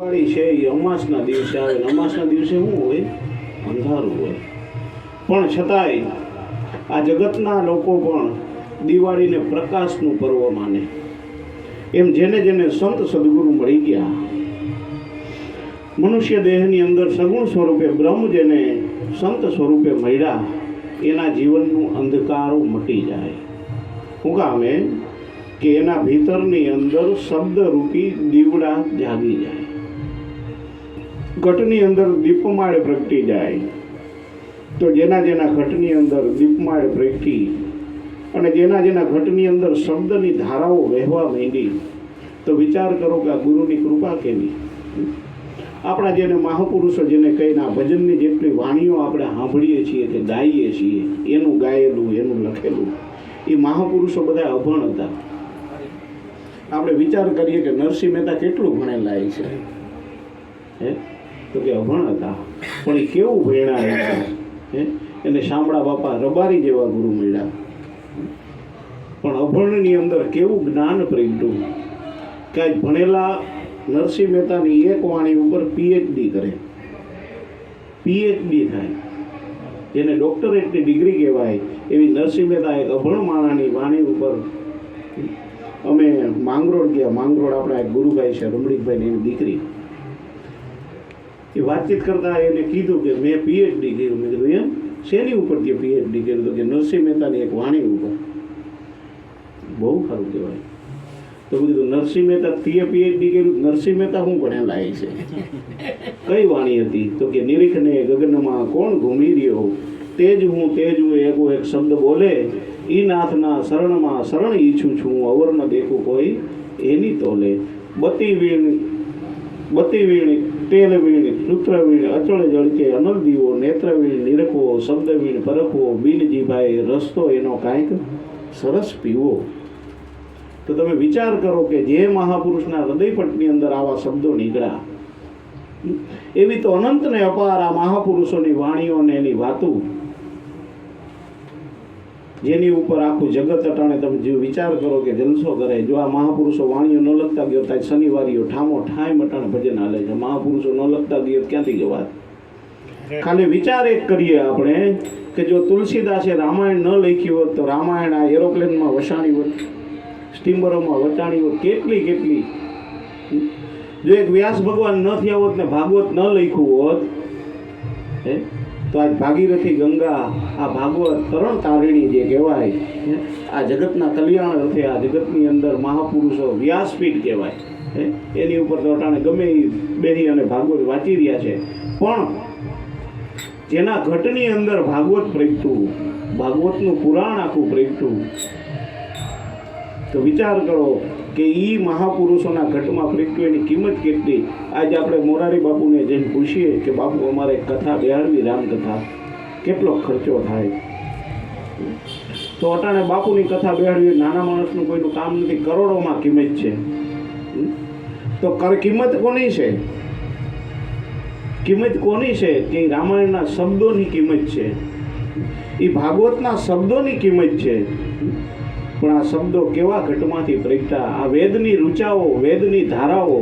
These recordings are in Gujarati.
દિવાળી છે એ અમાસના દિવસે આવે. અમાસના દિવસે શું હોય? અંધારું હોય. પણ છતાંય આ જગતના લોકો પણ દિવાળીને પ્રકાશનું પર્વ માને. એમ જેને જેને સંત સદગુરુ મળી ગયા. મનુષ્ય દેહની અંદર સગુણ સ્વરૂપે બ્રહ્મ જેને સંત સ્વરૂપે મળ્યા, એના જીવનનું અંધકારો મટી જાય. હું કામે કે એના ભીતરની અંદર શબ્દરૂપી દીવડા જાગી જાય. ઘટની અંદર દીપમાળ પ્રગટી જાય. તો જેના જેના ઘટની અંદર દીપમાળ પ્રગટી અને જેના જેના ઘટની અંદર શબ્દની ધારાઓ વહેવા માંડી, તો વિચાર કરો કે આ ગુરુની કૃપા કેવી? આપણા જેને મહાપુરુષો જેને કહીને આ ભજનની જેટલી વાણીઓ આપણે સાંભળીએ છીએ કે ગાઈએ છીએ, એનું ગાયેલું, એનું લખેલું, એ મહાપુરુષો બધા અભણ હતા. આપણે વિચાર કરીએ કે નરસિંહ મહેતા કેટલું ભણેલા છે. હે? તો કે અભણ હતા પણ એ કેવું ભેણા હે? એને શામળા બાપા રબારી જેવા ગુરુ મળ્યા. પણ અભણની અંદર કેવું જ્ઞાન પ્રગટ્યું કે આજ ભણેલા નરસિંહ મહેતાની એક વાણી ઉપર પીએચડી કરે. પીએચડી થાય. જેને ડોક્ટરેટની ડિગ્રી કહેવાય. એવી નરસિંહ મહેતા એક અભણ માણાની વાણી ઉપર અમે માંગરોળ ગયા. માંગરોળ આપણા એક ગુરુભાઈ છે, રમણીકભાઈની દીકરી. એ વાતચીત કરતા એને કીધું કે મેં પીએચડી કર્યું. મેં કીધું, એમ? શેની ઉપર તે પીએચડી કર્યું તો કે નરસિંહ મહેતાની એક વાણી ઉપર. બહુ સારું કહેવાય. તો મેં કીધું, નરસિંહ મહેતા તીએ પીએચડી કર્યું નરસિંહ મહેતા હું ભણેલા એ છે? કઈ વાણી હતી? તો કે, નિરીખને ગગનમાં કોણ ઘૂમી રહ્યો? તેજ હું તેજ હું એકો એક શબ્દ બોલે. ઈ નાથના શરણમાં શરણ ઈચ્છું છું. અવર ન દેખું કોઈ એની તોલે. બતી વીણ બતી વીણ, તેલ વીણ સૂત્ર વીણ, અચળ જળકે અનલ દીવો, નેત્ર વીણ, નિરખવો, શબ્દ વીણ, પરખવો બિન જીભાઈ રસ્તો એનો કાંઈક સરસ પીવો. તો તમે વિચાર કરો કે જે મહાપુરુષના હૃદયપટની અંદર આવા શબ્દો નીકળ્યા. એવી તો અનંતને અપાર આ મહાપુરુષોની વાણીઓ ને એની વાતો. જેની ઉપર આખું જગત અટાણે તમે જે વિચાર કરો કે જલસો કરે, જો આ મહાપુરુષો વાણીઓ ન લખતા ગયો ત્યાં શનિવારીઓ ઠામો ઠામ અટાણે ભજન હાલે છે. મહાપુરુષો ન લખતા ગયો ક્યાંથી જવાત ખાલી વિચાર એક કરીએ આપણે કે જો તુલસીદાસે રામાયણ ન લખ્યું હોત, તો રામાયણ આ એરોપ્લેનમાં વસાણી હોત, સ્ટીમરોમાં વટાણી હોત, કેટલી કેટલી? જો એક વ્યાસ ભગવાન ન થયા હોત ને ભાગવત ન લખ્યું હોત, હે? તો આજ ભાગીરથી ગંગા, આ ભાગવત તરણ તારીણી જે કહેવાય આ જગતના કલ્યાણ અર્થે આ જગતની અંદર મહાપુરુષો વ્યાસપીઠ કહેવાય એની ઉપર તો અટાણે ગમે એ બેહી અને ભાગવત વાંચી રહ્યા છે. પણ જેના ઘટની અંદર ભાગવત પ્રગટું, ભાગવતનું પુરાણ આખું પ્રગટું તો વિચાર કરો કે એ મહાપુરુષોના ઘટમાં પ્રગટ્યું એની કિંમત કેટલી? આજે આપણે મોરારી બાપુને જઈને પૂછીએ કે બાપુ, અમારે કથા, બેહાડવી રામકથા કેટલો ખર્ચો થાય? તો અટાણે બાપુની કથા બેહાડવી નાના માણસનું કોઈનું કામ નથી, કરોડોમાં કિંમત છે. તો કર, કિંમત કોની છે? કિંમત કોની છે? કે રામાયણના શબ્દોની કિંમત છે? એ ભાગવતના શબ્દોની કિંમત છે? પણ આ શબ્દો કેવા ઘટમાંથી પ્રગટા આ વેદની રૂચાઓ, વેદની ધારાઓ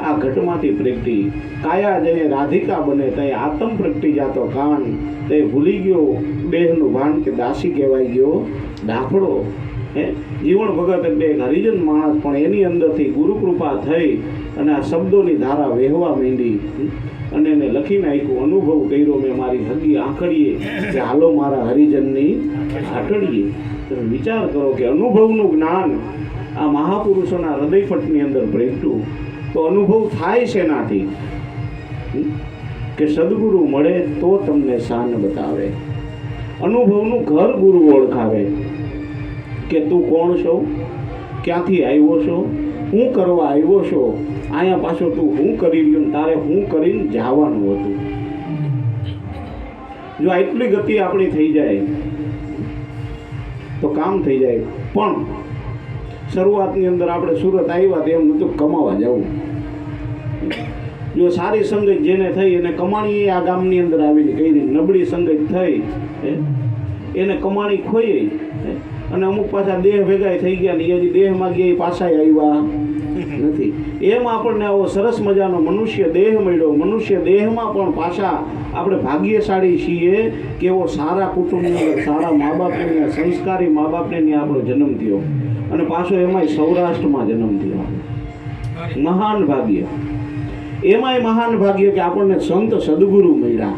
આ ઘટમાંથી પ્રગટી. કાયા જેને રાધિકા બને તે આતમ પ્રગટી જાતો કાન. તે ભૂલી ગયો દેહનું ભાન કે દાસી કહેવાય ગયો ડાફડો હે? જીવન ભગત એટલે એક હરિજન માણસ, પણ એની અંદરથી ગુરુ કૃપા થઈ અને આ શબ્દોની ધારા વહેવા માંડી. અને એને લખીને નાખ્યું અનુભવ કર્યો મેં મારી હગી આંખડીએ, કે હાલો મારા હરિજનની આટડીએ તમે વિચાર કરો કે અનુભવનું જ્ઞાન આ મહાપુરુષોના હૃદયપટની અંદર પ્રગટ્યું તો અનુભવ થાય છે એનાથી કે સદગુરુ મળે તો તમને શાન બતાવે. અનુભવનું ઘર ગુરુ ઓળખાવે. કે તું કોણ છો? ક્યાંથી આવ્યો છો? હું કરવા આવ્યો છો? અહીંયા પાછો તું હું કરી રહ્યો તારે હું કરીને જવાનું હતું. જો આટલી ગતિ આપણી થઈ જાય તો કામ થઈ જાય. પણ શરૂઆતની અંદર આપણે સુરત આવ્યા તેમ નહોતું કમાવા જવું. જો સારી સંગત જેને થઈ એને કમાણી આ ગામની અંદર આવીને કરી. નબળી સંગત થઈ એને કમાણી ખોઈ. અને અમુક પાછા દેહ ભેગા થઈ ગયા ને એ હજી દેહમાં ગયા એ પાછા આવ્યા. નથી. એમ આપણને આવો સરસ મજાનો મનુષ્ય દેહ મળ્યો. મનુષ્ય દેહમાં પણ પાછા આપણે ભાગ્યશાળી છીએ કે એવો સારા કુટુંબની, સારા મા બાપની સંસ્કારી મા બાપને આપણો જન્મ થયો. અને પાછો એમાંય સૌરાષ્ટ્રમાં જન્મ થયો. મહાન ભાગ્ય. એમાંય મહાન ભાગ્ય કે આપણને સંત સદગુરુ મળ્યા.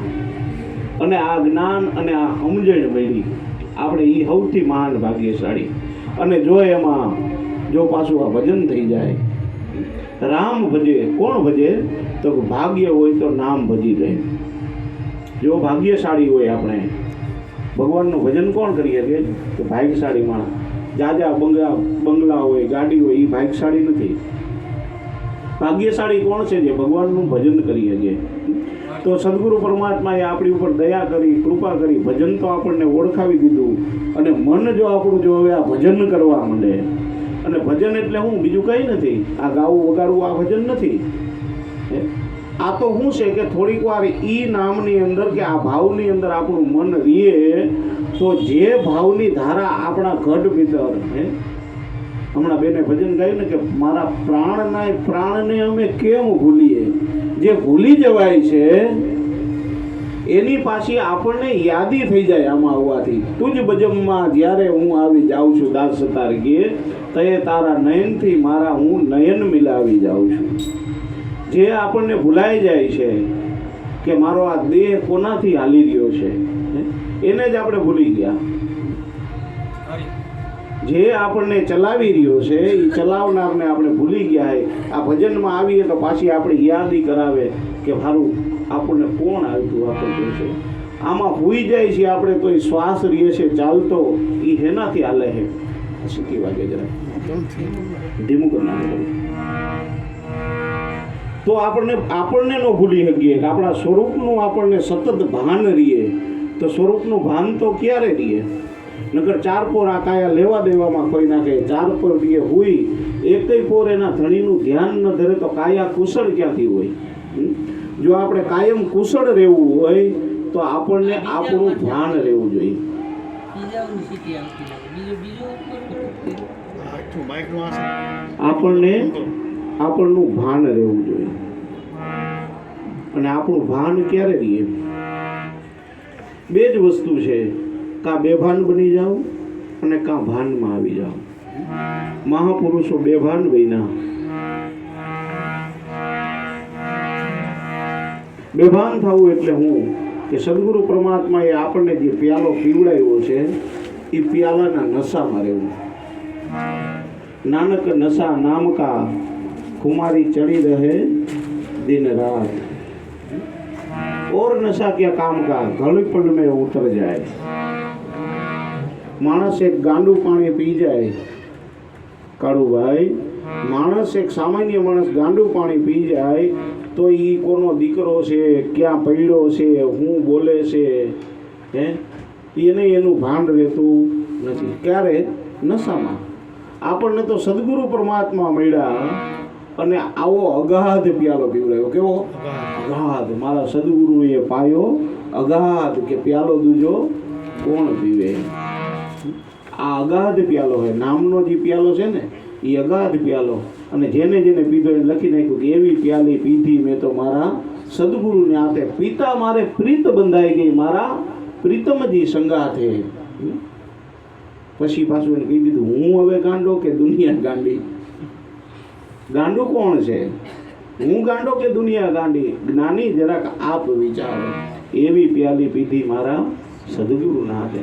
અને આ જ્ઞાન અને આ સમજણ મળી. આપણે એ સૌથી મહાન ભાગ્યશાળી. અને જો એમાં જો પાછું આ ભજન થઈ જાય, રામ ભજે, કોણ ભજે? તો ભાગ્ય હોય તો નામ ભજી રહે જો ભાગ્યશાળી હોય આપણે, ભગવાનનું ભજન કોણ કરીએ શકે? તો ભાગ્યશાળી માણસ જાજા, બંગલા બંગલા હોય, ગાડી હોય એ ભાગ્યશાળી નથી. ભાગ્યશાળી કોણ છે જે ભગવાનનું ભજન કરીએ છીએ તો સદગુરુ પરમાત્માએ આપણી ઉપર દયા કરી, કૃપા કરી, ભજન તો આપણને ઓળખાવી દીધું. અને મન જો આપણું જો હવે આ ભજન કરવા માંડે અને ભજન એટલે હું, બીજું કંઈ નથી. આ ગાવું વગાડવું આ ભજન નથી. આ તો શું છે કે થોડીક વાર ઈ નામની અંદર કે આ ભાવની અંદર આપણું મન રીએ, તો જે ભાવની ધારા આપણા ઘટ ભીતર છે હમણાં બેને ભજન ગાયું ને કે મારા પ્રાણના પ્રાણને અમે કેમ ભૂલીએ? જે ભૂલી જવાય છે, એની પાછી આપણને યાદી થઈ જાય આમાં આવવાથી તુજ બજમમાં જ્યારે હું આવી જાઉં છું દાસ તારગીએ તે તારા નયનથી મારા હું નયન મિલાવી જાઉં છું. જે આપણને ભૂલાઈ જાય છે કે મારો આ દેહ કોનાથી હાલી રહ્યો છે એને જ આપણે ભૂલી ગયા. જે આપણને ચલાવી રહ્યો છે, એ ચલાવનારને આપણે ભૂલી ગયા છે આ ભજનમાં આવીએ તો પાછી આપણે યાદી કરાવે કે મારું આપણને કોણ આવતું આપણે છે? આમાં હોઈ જાય છે આપણે તો એ શ્વાસ રહીએ છે, ચાલતો, એ હેનાથી હાલે છે. સીટી વાગે જરા? ધીમું કરી નાખો તો આપણને આપણને ન ભૂલી શકીએ કે આપણા સ્વરૂપનું આપણને સતત ભાન રહીએ તો સ્વરૂપનું ભાન તો ક્યારે રહીએ નકર ચાર પોર આ કાયા લેવા દેવામાં કોઈ નાખે ચાર પોર રહીએ હોય એકય પોર એના ધણીનું ધ્યાન ન ધરે તો કાયા કુશળ ક્યાંથી હોય? જો આપણે કાયમ કુશળ રહેવું હોય તો આપણને આપણું ધ્યાન રહેવું જોઈએ. આપણને આપણનું ભાન રહેવું જોઈએ. અને આપણું ભાન ક્યારે રહીએ? બે જ વસ્તુ છે, કાં બેભાન બની જાઓ અને કાં ભાનમાં આવી જાઓ. મહાપુરુષો બેભાન બન્યા. બેભાન થવું એટલે હું કે સદગુરુ પરમાત્માએ આપણને જે પ્યાલો પીવડાવ્યો છે એ પ્યાલાના નશામાં રહેવું. નાનક નશા નામકા કુમારી ચડી રહે દિન રાત. ઓર નશા ક્યાં કામ કા? ગળપણ મેં ઉતર જાય. માણસ એક ગાંડું પાણી પી જાય. કાળુભાઈ માણસ એક સામાન્ય માણસ ગાંડું પાણી પી જાય, તો એ કોનો દીકરો છે, ક્યાં પડ્યો છે, હું બોલે છે, હે? એને એનું ભાન રહેતું નથી. ક્યારે? નશામાં. આપણને તો સદગુરુ પરમાત્મા મળ્યા. અને આવો અગાધ પ્યાલો પીવડાયો. કેવો? અગાધ. મારા સદગુરુએ પાયો અગાધ કે પ્યાલો દૂજો કોણ પીવે? આ અગાધ પ્યાલો છે નામનો જે પ્યાલો છે ને, એ અગાધ પ્યાલો. અને જેને જેને પીધો એ લખી નાખ્યું કે એવી પ્યાલી પીધી મેં તો મારા સદગુરુને હાથે. પિતા મારે પ્રીત બંધાઈ ગઈ. મારા પ્રીતમજી સંગાથે? પછી પાછું એને કહી દીધું હું હવે ગાંડો કે દુનિયા ગાંડી? ગાંડો કોણ છે? હું ગાંડો કે દુનિયા ગાંડી? જ્ઞાની જરાક આપ વિચારો. એવી પ્યાલી પીધી મારા સદગુરુના હાથે.